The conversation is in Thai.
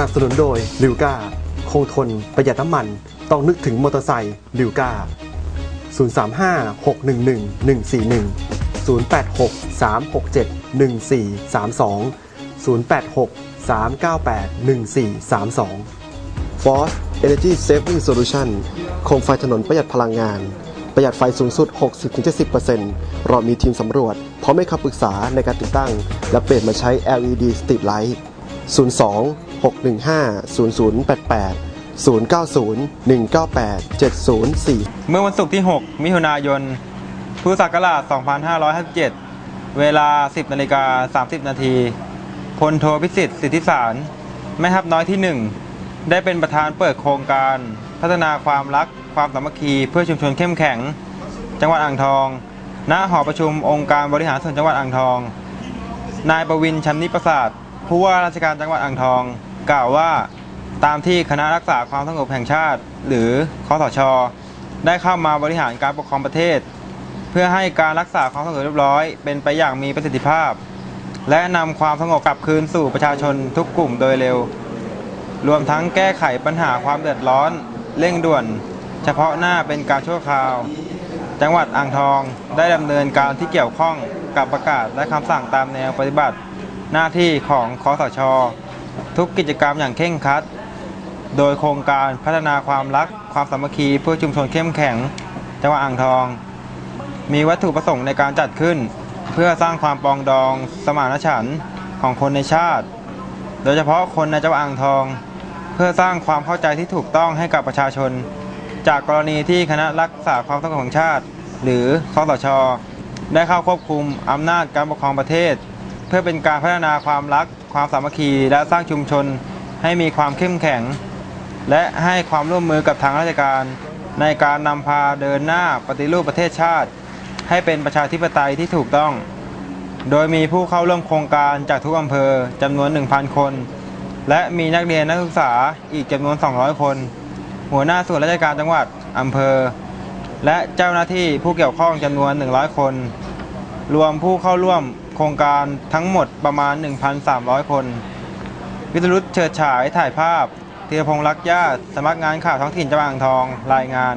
นับสนุนโดยลิวกาคงทน ประหยัดน้ำมัน ต้องนึกถึงมอเตอร์ไซค์ลิวกา035 611 141 086 367 1432 086 398 1432 Force Energy Saving Solution โคมไฟถนนประหยัดพลังงาน ประหยัดไฟสูงสุด 60-70%เรามีทีมสำรวจ พร้อมให้คำปรึกษาในการติดตั้ง และเปลี่ยนมาใช้ LED Street Light 02 615 0088 090 198 704 เมื่อวันศุกร์ที่ 6 มิถุนายน พุทธศักราช 2557 เวลา 10นาฬิกา30 นาทีพลโทพิสิทธิ์สิทธิสารแม่ทัพน้อยที่ 1 ได้เป็นประธานเปิดโครงการ พัฒนาความรัก ความสามัคคี เพื่อชุมชนเข้มแข็ง จังหวัดอ่างทอง ณ หอประชุมองค์การบริหารส่วนจังหวัดอ่างทอง นายประวินชำนิประสาทผู้ว่าราชการจังหวัดอ่างทอง กล่าวว่าตามที่คณะรักษาความสงบแห่งชาติ หรือคอสช ได้เข้ามาบริหารการปกครองประเทศ เพื่อให้การรักษาความสงบเรียบร้อย เป็นไปอย่างมีประสิทธิภาพ และนำความสงบกลับคืนสู่ประชาชนทุกกลุ่มโดยเร็ว รวมทั้งแก้ไขปัญหาความเดือดร้อนเร่งด่วน เฉพาะหน้าเป็นการชั่วคราว จังหวัดอ่างทองได้ดำเนินการที่เกี่ยวข้องกับประกาศและคำสั่งตามแนวปฏิบัติ หน้าที่ของคอสช ทุกกิจกรรมอย่างเคร่งครัด โดยโครงการพัฒนาความรัก ความสามัคคีเพื่อชุมชนเข้มแข็ง จังหวัดอ่างทอง มีวัตถุประสงค์ในการจัดขึ้น เพื่อสร้างความปองดองสมานฉันท์ของคนในชาติ โดยเฉพาะคนในจังหวัดอ่างทอง เพื่อสร้างความเข้าใจที่ถูกต้องให้กับประชาชน จากกรณีที่คณะรักษาความสงบแห่งชาติ หรือคอสชได้เข้าควบคุมอำนาจการปกครองประเทศ เพื่อเป็นการพัฒนาความรัก ความสามัคคีและสร้างชุมชนให้มีความเข้มแข็ง และให้ความร่วมมือกับทางราชการ ในการนำพาเดินหน้าปฏิรูปประเทศชาติ ให้เป็นประชาธิปไตยที่ถูกต้อง โดยมีผู้เข้าร่วมโครงการจากทุกอำเภอจำนวน 1,000 คน และมีนักเรียนนักศึกษาอีกจำนวน 200 คน หัวหน้าส่วนราชการจังหวัดอำเภอ และเจ้าหน้าที่ผู้เกี่ยวข้องจำนวน 100 คน รวมผู้เข้าร่วม โครงการทั้งหมดประมาณ 1,300 คน วิทยุเฉิดฉายถ่ายภาพธีรพงษ์รักญาติสมัครงานข่าวท้องถิ่นจังหวัดอ่างทองรายงาน